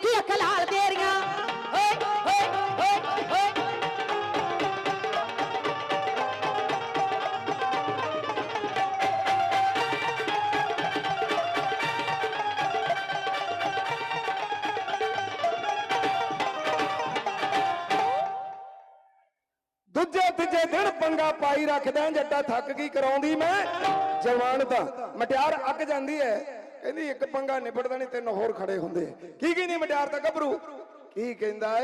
ਸੁੱਕੀ ਅੱਖ ਲਾਲ ਤੇਰੀਆਂ। ਓਏ ਓਏ ਓਏ ਓਏ ਦੂਜੇ ਤੀਜੇ ਦਿਨ ਪੰਗਾ ਪਾਈ ਰੱਖਦਾ ਜੱਟਾ ਥੱਕ ਗਈ, ਕਰਾਉਂਦੀ ਮੈਂ ਜਵਾਨ ਤਾਂ। ਮਟਿਆਰ ਅੱਕ ਜਾਂਦੀ ਐ ਕਹਿੰਦੀ ਇੱਕ ਪੰਗਾ ਨਿਬੜਦਾ ਨਹੀਂ ਤਿੰਨ ਹੋਰ ਖੜੇ ਹੁੰਦੇ। ਕੀ ਕਹਿੰਦੀ ਮਟਿਆਰ ਤਾਂ ਗੱਭਰੂ? ਕੀ ਕਹਿੰਦਾ ਏ?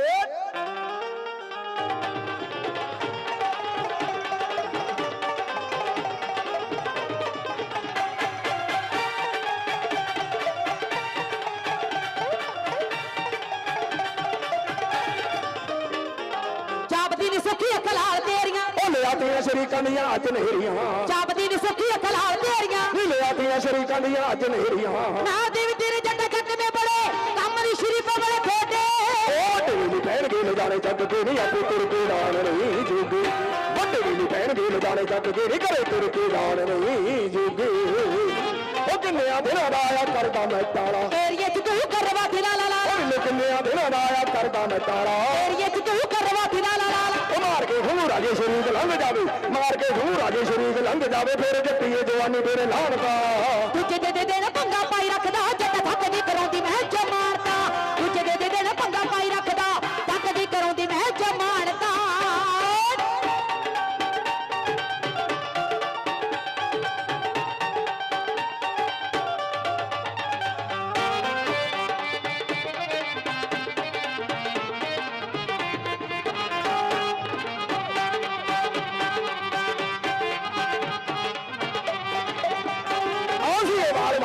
ਚਾਪਦੀ ਨੀ ਸੁੱਕੀ ਅੱਖ ਲਾਲ ਤੇਰੀਆਂ। ਉਹ ਲਿਆ ਤੀਆਂ ਸ਼ਰੀਕਾਂ ਦੀਆਂ ਅੱਜ ਨਹਿਰੀਆਂ। ਚਾਪਦੀ ਨੀ ਸੁੱਕੀ ਅੱਖ ਲਾਲ ਤੇਰੀਆਂ। ਲਿਆ ਤੀਆਂ ਸ਼ਰੀਕਾਂ ਦੀਆਂ ਅੱਜ ਨਹਿਰੀਆਂ ਨਾ ਦੇਵੀ ਤੇਰੇ ਜੱਟ ਚੱਕਦੇ ਬੜੇ ਕੰਮ ਦੀ ਸ਼ਰੀਫ ਬੜੇ ਖੋਟੇ ਉਹ ਢੇਲੀ ਪੈਣਗੇ ਲਜਾਣੇ ਚੱਕ ਕੇ ਨਹੀਂ ਆਪੇ ਤੁਰ ਕੇ ਲਾਣ ਨਹੀਂ ਜੋਗੇ। ਵੱਡੇ ਵੀ ਨਹੀਂ ਪੈਣਗੇ ਲਜਾਣੇ ਚੱਕ ਕੇ ਨਹੀਂ ਘਰੇ ਤੁਰ ਕੇ ਲਾਣ ਨਹੀਂ ਜੋਗੇ। ਉਹ ਕਿੰਨਿਆਂ ਦਿਨਾਂ ਦਾ ਆਇਆ ਕਰਦਾ ਮੈਂ ਤਾਲਾ। ਏਰੀਏ ਚ ਤੂੰ ਕਰਵਾ ਦਿਲਾ ਲਾ ਲਾ। ਉਹ ਕਿੰਨਿਆਂ ਦਿਨਾਂ ਦਾ ਆਇਆ ਕਰਦਾ ਮੈਂ ਤਾਲਾ। ਏਰੀਏ ਰਾਜੇ ਸ਼ਰੀਕ ਲੰਘ ਜਾਵੇ, ਮਾਰ ਕੇ ਹੂੰ ਰਾਜੇ ਸ਼ਰੀਕ ਲੰਘ ਜਾਵੇ, ਫੇਰ ਜੱਟੀਏ ਜਵਾਨੀ ਫੇਰ ਲਾਣਦਾ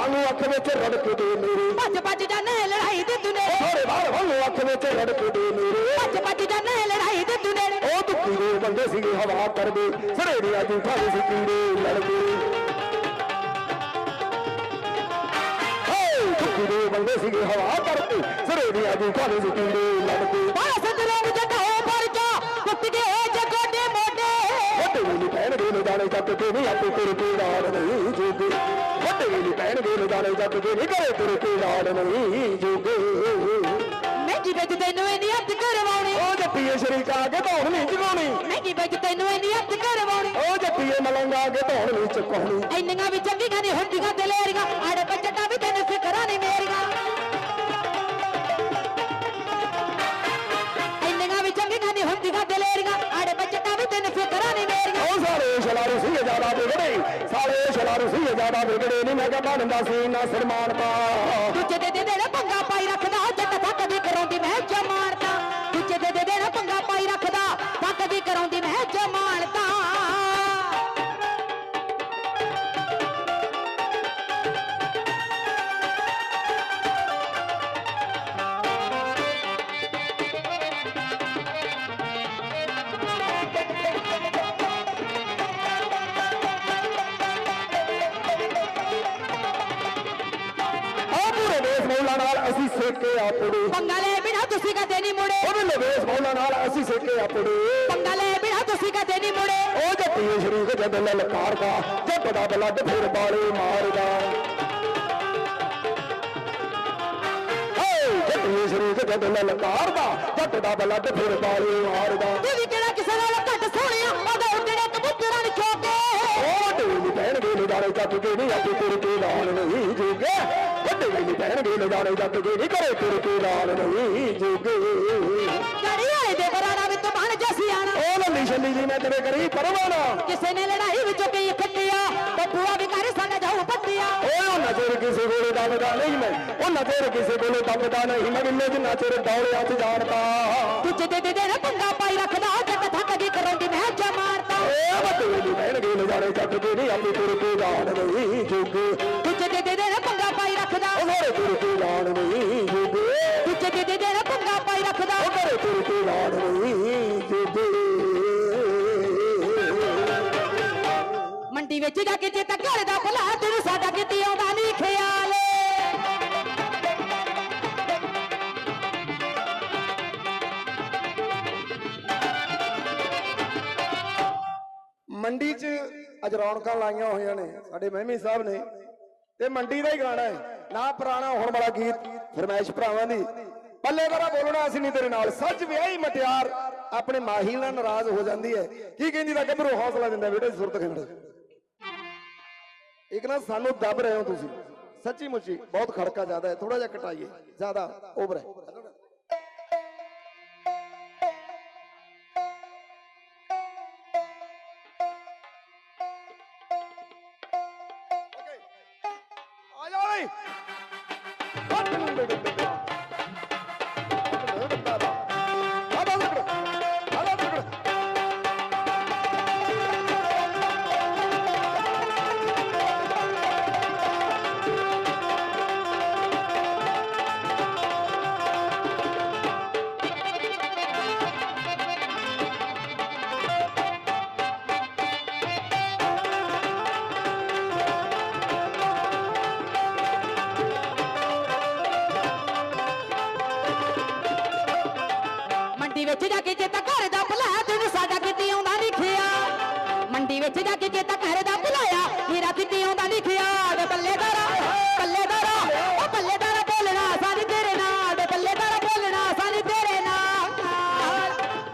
ਵਾਂਗੂ ਅੱਖ ਵਿੱਚ ਰੜਕ ਦੇ ਮੇਰੇ। ਭੱਜ ਭੱਜ ਜਾਣੇ ਲੜਾਈ ਦੇ ਦੁਨੇ। ਸਾਰੇ ਵਾਂਗੂ ਅੱਖ ਵਿੱਚ ਰੜਕ ਦੇ ਮੇਰੇ। ਭੱਜ ਭੱਜ ਜਾਣੇ ਲੜਾਈ ਦੇ ਦੁਨੇ। ਉਹ ਦੁੱਖੀ ਦੇ ਬੰਦੇ ਸੀਗੇ ਹਵਾ ਕਰਦੇ। ਸੜੇ ਦੀਆਂ ਜੂਠਾਂ ਦੇ ਸੀ ਕੀੜੇ ਲੜਦੇ। ਹੇ ਦੇ ਬੰਦੇ ਸੀਗੇ ਹਵਾ ਦੀਆਂ ਜੂਠਾਂ ਦੇ ਸੀ ਕੀੜੇ ਲੜਦੇ। ਬਾਸ ਦਰੋਂ ਜੱਟ ਹੋ ਪਰਚਾ ਟੁੱਟ ਗਏ ਜਗੋਡੇ ਮੋਢੇ। ਵੀ ਨਹੀਂ ਪੈਣਗੇ ਨੇ ਜਾਣੇ ਚੱਕ ਕੇ ਨਹੀਂ ਆਪੇ ਤੇਰੇ ਜੋਗੇ ਵੱਡੇ ਨੇ ਜਾਣੇ ਚੱਕ ਕੇ ਨਹੀਂ ਘਰੇ ਤੇਰੇ ਤੇ ਲਾੜ ਨਹੀਂ ਜੋਗੇ। ਮਹਿੰਗੀ ਵਿੱਚ ਤੈਨੂੰ ਇੰਨੀ ਹੱਥ ਕਰਵਾਉਣੀ? ਉਹ ਜੱਟੀਏ ਸ਼ਰੀਕਾ ਕੇ ਧੌਣ ਨਹੀਂ ਜਗਾਉਣੀ ਮਹਿੰਗੀ ਵਿੱਚ ਤੈਨੂੰ ਇੰਨੀ ਹੱਥ ਕਰਵਾਉਣੀ? ਉਹ ਜੱਟੀਏ ਮਲੰਗਾ ਕੇ ਧੌਣ ਨਹੀਂ ਚੁਕਾਉਣੀ। ਇੰਨੀਆਂ ਵੀ ਚੰਗੀਆਂ ਨਹੀਂ ਹੁੰਦੀਆਂ। ਸਾਰੇ ਜ਼ਿਆਦਾ ਵਿਗੜੇ ਨਹੀਂ ਮੈਂ ਕਿਹਾ ਬਣਦਾ ਸੀ ਨਾ ਸਨਮਾਨ ਪਾ ਦੂਜੇ ਮੌਲਾ ਨਾਲ ਅਸੀਂ ਸੇਕੇ ਆਪੜੇ ਪੰਗਾ ਲੈ ਬਿਨਾ ਤੁਸੀਂ ਕਦੇ ਨਹੀਂ ਮੁੜੇ। ਉਹ ਵੀ ਦੇਸ਼ ਮੌਲਾ ਨਾਲ ਅਸੀਂ ਸੇਕੇ ਆਪੜੇ ਪੰਗਾ ਲੈ ਬਿਨਾ ਤੁਸੀਂ ਕਦੇ ਨਹੀਂ ਮੁੜੇ। ਉਹ ਜੱਟੀਏ ਸ਼ਰੀਕ ਜਦ ਲਲਕਾਰ ਦਾ ਜੱਟ ਦਾ ਬਲੱਡ ਫਿਰ ਬਾਲੇ ਮਾਰਦਾ। ਏ ਜੱਟੀਏ ਸ਼ਰੀਕ ਜਦ ਲਲਕਾਰ ਦਾ ਜੱਟ ਦਾ ਬਲੱਡ ਫਿਰ ਬਾਲੇ ਮਾਰਦਾ। ਤੂੰ ਵੀ ਕਿਹੜਾ ਕਿਸੇ ਨਾਲ ਘੱਟ ਸੋਹਣਿਆ ਉਹਦੇ ਉੱਤੇ ਕਬੂਤਰਾਂ ਨੇ ਚੋਕੇ ਉਹ ਢੇਲੀ ਪੈਣਗੇ ਨਜ਼ਾਰੇ ਜੱਟ ਕੇ ਨਹੀਂ ਆਪੇ ਤੁਰ ਕੇ ਲਾਲ ਨਹੀਂ ਜੋਗੇ। ਵੱਡੇ ਪੈਣਗੇ ਨਜ਼ਾਰੇ ਜੱਟ ਕੇ ਨਹੀਂ ਕਰੇ ਤੁਰ ਕੇ ਲਾਲ ਨਹੀਂ ਜੋਗੇ। ਗੜੀ ਵਾਲੇ ਦੇ ਬਰਾੜਾ ਵਿੱਚ ਬਣ ਜਸੀਆਣਾ ਉਹ ਲੱਲੀ ਛੱਲੀ ਜੀ ਮੈਂ ਤੇਰੇ ਕਰੀ ਪਰਵਾਨਾ ਕਿਸੇ ਨੇ ਲੜਾਈ ਵਿੱਚੋਂ ਕਈ ਖੱਟਿਆ? ਬੱਬੂਆ ਵੀ ਕਰ ਸੰਗ ਜਾਊ ਪੱਟਿਆ ਓਏ ਉਹ ਨਜ਼ਰ ਕਿਸੇ ਕੋਲੇ ਦਬਦਾ ਨਹੀਂ ਮੈਂ। ਉਹ ਨਜ਼ਰ ਕਿਸੇ ਕੋਲੇ ਦਬਦਾ ਨਹੀਂ ਮੈਂ। ਕਿੰਨੇ ਜਿੰਨਾ ਚਿਰ ਦੌੜਿਆ ਚ ਜਾਣਦਾ। ਦੂਜੇ ਦੇ ਦੇ ਦੇਣਾ ਪੰਗਾ ਪਾਈ ਰੱਖਦਾ ਜੱਟ ਥੱਕ ਦੀ ਕਰਾਉਂਦੀ ਮੈਂ ਜਾ ਮਾਰਦਾ। ਏ ਵੱਡੇ ਵੀ ਪੈਣਗੇ ਨਜ਼ਾਰੇ ਜੱਟ ਕੇ ਨਹੀਂ ਆਪੇ ਤੁਰ ਕੇ ਲਾਲ ਨਹੀਂ ਜੋਗੇ। ਦੂਜੇ ਦੇ ਦੇ ਰੱਖਦਾ। ਉਹ ਘਰੇ ਤੁਰ ਕੇ ਲਾਲ ਨਹੀਂ ਜੋਗੇ। ਦੂਜੇ ਦੇ ਦੇ ਦੇਣਾ ਪੰਗਾ ਪਾਈ ਰੱਖਦਾ। ਉਹ ਘਰੇ ਤੁਰ ਕੇ ਲਾਲ ਨਹੀਂ ਜੋਗੇ। ਮੰਡੀ ਵਿੱਚ ਜਾ ਕੇ ਚੇਤਾ ਘਰ ਦਾ ਭਲਾ ਤੈਨੂੰ ਸਾਡਾ ਕਿਤੇ ਆਉਂਦਾ ਨਹੀਂ ਖਿਆਲ। ਮੰਡੀ 'ਚ ਅੱਜ ਰੌਣਕਾਂ ਲਾਈਆਂ ਹੋਈਆਂ ਨੇ ਸਾਡੇ ਮਹਿਮੀ ਸਾਹਿਬ ਨੇ। ਤੇ ਮੰਡੀ ਦਾ ਹੀ ਗਾਣਾ ਹੈ। ਨਾ ਪੁਰਾਣਾ ਹੁਣ ਵਾਲਾ ਗੀਤ ਫਰਮਾਇਸ਼ ਭਰਾਵਾਂ ਦੀ ਪੱਲੇ ਦਰਾ ਬੋਲਣਾ ਅਸੀਂ ਨਹੀਂ ਤੇਰੇ ਨਾਲ। ਸੱਚ ਵਿਆਹੀ ਮਟਿਆਰ ਆਪਣੇ ਮਾਹੀ ਨਾਲ ਨਾਰਾਜ਼ ਹੋ ਜਾਂਦੀ ਹੈ। ਕੀ ਕਹਿੰਦੀ ਦਾ ਗੱਭਰੂ ਹੌਸਲਾ ਦਿੰਦਾ ਬੇਟੇ, ਸੁਰਤ ਖੰਡ। ਇੱਕ ਨਾ ਸਾਨੂੰ ਦੱਬ ਰਹੇ ਹੋ ਤੁਸੀਂ। ਸੱਚੀ ਮੁੱਚੀ ਬਹੁਤ ਖੜਕਾ ਜ਼ਿਆਦਾ ਹੈ ਥੋੜਾ ਜਿਹਾ ਘਟਾਈਏ, ਜ਼ਿਆਦਾ ਓਵਰ ਹੈ। ਆ ਜਾ ਮੰਡੀ ਵਿੱਚ ਜਾ ਕੇ ਚੇਤਾ ਘਰ ਦਾ ਭੁਲਾਇਆ, ਤੈਨੂੰ ਸਾਡਾ ਕਿਤੇ ਆਉਂਦਾ ਲਿਖਿਆ ਮੰਡੀ ਵਿੱਚ ਜਾ ਕੇ ਚੇਤਾ ਘਰ ਦਾ ਭੁਲਾਇਆ, ਮੇਰਾ ਕਿਤੇ ਆਉਂਦਾ ਲਿਖਿਆ ਵੇ ਬੱਲੇਦਾਰਾ ਬੱਲੇਦਾਰਾ ਉਹ ਬੱਲੇਦਾਰਾ ਬੋਲਣਾ ਸਾਡੀ ਤੇਰੇ ਨਾਲ ਵੇ ਬੱਲੇਦਾਰਾ ਬੋਲਣਾ ਸਾਡੀ ਤੇਰੇ ਨਾਲ।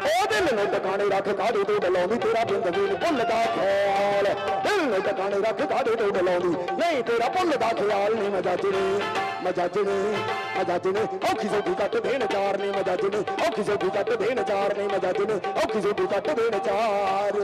ਉਹ ਦਿਲ ਟਿਕਾਣੇ ਰੱਖ ਕਾਦੇ ਤੋਂ ਬਲਾਉਂਦੀ ਤੇਰਾ ਜ਼ਿੰਦਗੀ ਨੂੰ ਭੁੱਲਦਾ ਖਿਆਲ। ਦਿਲ ਨੂੰ ਰੱਖ ਕਾਦੇ ਤੋਂ ਬਲਾਉਂਦੀ ਨਹੀਂ, ਤੇਰਾ ਭੁੱਲਦਾ ਖਿਆਲ ਨਹੀਂ ਮਜਾਜਣੇ ਮਜਾਜਣੇ ਮਜਾਜਣੇ ਔਖੀ ਸੋਖੀ ਕੱਟ ਦੇਣ ਚਾਰ ਨਹੀਂ ਮਜਾਜਣੇ ਔਖੀ ਸੋਖੀ ਕੱਟ ਦੇਣ ਚਾਰ ਨਹੀਂ ਮਜਾਜਣੇ ਔਖੀ ਸੋਖੀ ਕੱਟ ਦੇਣ ਚਾਰ।